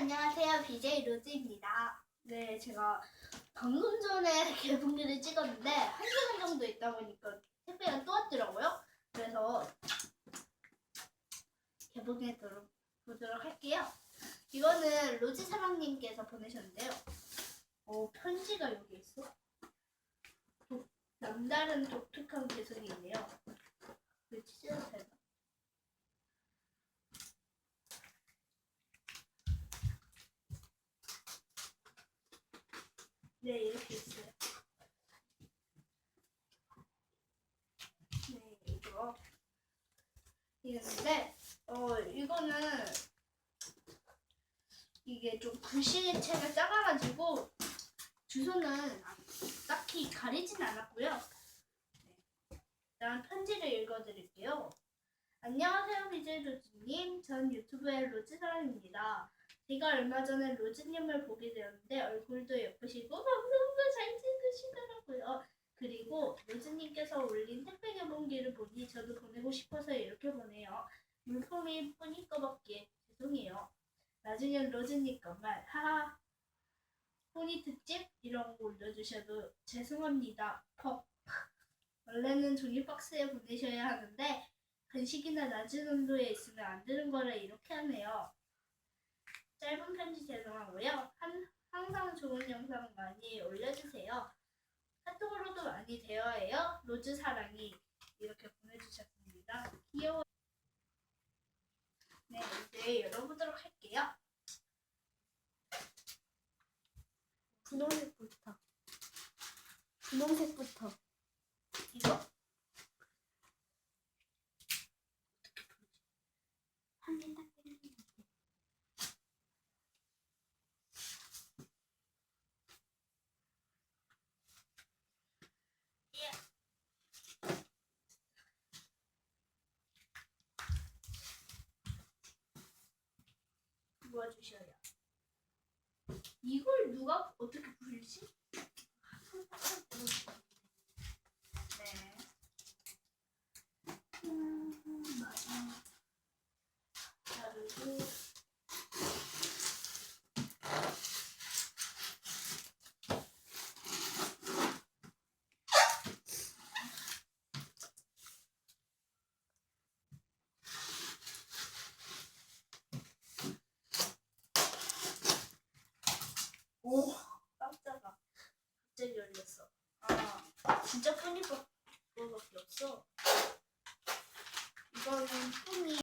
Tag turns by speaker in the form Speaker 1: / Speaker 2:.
Speaker 1: 안녕하세요. BJ 로즈입니다. 네, 제가 방금 전에 개봉기를 찍었는데 한 시간 정도 있다 보니까 택배가 또 왔더라고요. 그래서 개봉해 보도록 할게요. 이거는 로즈 사랑님께서 보내셨는데요. 어, 편지가 여기 있어. 독- 남다른 독특한 개성이 있네요. 그 찢어도 되 네, 이렇게 있어요. 네, 이거. 이랬는데, 어, 이거는, 이게 좀 글씨체가 작아가지고, 주소는 딱히 가리진 않았고요. 네. 일단 편지를 읽어드릴게요. 안녕하세요, 비제 로즈님. 전 유튜브의 로즈사랑입니다. 제가 얼마 전에 로즈님을 보게 되었는데 얼굴도 예쁘시고 방송도 잘 찍으시더라고요. 그리고 로즈님께서 올린 택배 개봉기를 보니 저도 보내고 싶어서 이렇게 보내요. 물품이 뿐일 거밖에 죄송해요. 나중엔 로즈님 것만 하하. 포니 특집 이런 거 올려주셔도 죄송합니다. 퍽. 원래는 종이 박스에 보내셔야 하는데 간식이나 낮은 온도에 있으면 안 되는 거라 이렇게 하네요. 짧은 편지 죄송하고요. 한, 항상 좋은 영상 많이 올려주세요. 카톡으로도 많이 대화해요. 로즈 사랑이 이렇게 보내주셨습니다. 귀여워. 네, 이제 열어보도록 할게요.
Speaker 2: 분홍색부터. 분홍색부터.
Speaker 1: 이거
Speaker 2: 한개 딱 떼는 거 같아.
Speaker 1: 모아주셔요. 이걸 누가 어떻게 부르 Hình.